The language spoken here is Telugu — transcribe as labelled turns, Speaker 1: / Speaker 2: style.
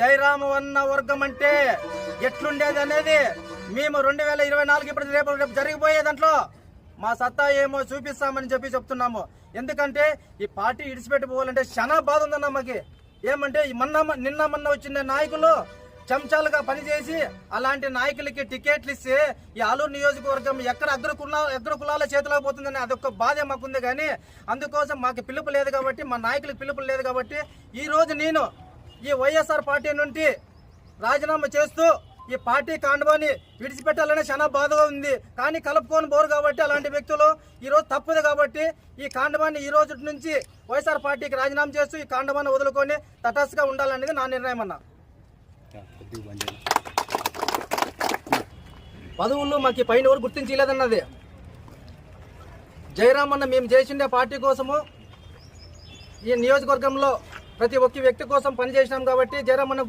Speaker 1: జయరామవన్న వర్గం అంటే ఎట్లుండేది అనేది మేము రెండు వేల ఇరవై నాలుగు ఇప్పుడు రేపు రేపు జరిగిపోయే దాంట్లో మా సత్తా ఏమో చూపిస్తామని చెప్పి చెప్తున్నాము. ఎందుకంటే ఈ పార్టీ ఇడిచిపెట్టుకోవాలంటే చాలా బాధ ఉందన్న మాకి. ఏమంటే ఈ మొన్న నిన్న మొన్న వచ్చిన నాయకులు చెంచాలుగా పనిచేసి అలాంటి నాయకులకి టికెట్లు ఇస్తే ఈ ఆలూరు నియోజకవర్గం ఎక్కడ అగ్ర కులా అగ్ర కులాల చేతిలో పోతుందని అదొక బాధే మాకుంది. కానీ అందుకోసం మాకు పిలుపు లేదు కాబట్టి మా నాయకులకు పిలుపు లేదు కాబట్టి ఈ రోజు నేను ఈ వైఎస్ఆర్ పార్టీ నుండి రాజీనామా చేస్తూ ఈ పార్టీ కాండవాన్ని విడిచిపెట్టాలని చాలా బాధగా ఉంది. కానీ కలుపుకొని బోరు కాబట్టి అలాంటి వ్యక్తులు ఈరోజు తప్పుది కాబట్టి ఈ కాండవాన్ని ఈ రోజు నుంచి వైఎస్ఆర్ పార్టీకి రాజీనామా చేస్తూ ఈ కాండవాన్ని వదులుకొని తటస్గా ఉండాలనేది నా నిర్ణయం అన్న. పదవుల్లో మాకు పైన ఎవరు గుర్తించలేదన్నది. జయరామన్న మేము చేసిండే పార్టీ కోసము ఈ నియోజకవర్గంలో ప్రతి ఒక్క వ్యక్తి కోసం పనిచేసినాం కాబట్టి జయరామ్ మనం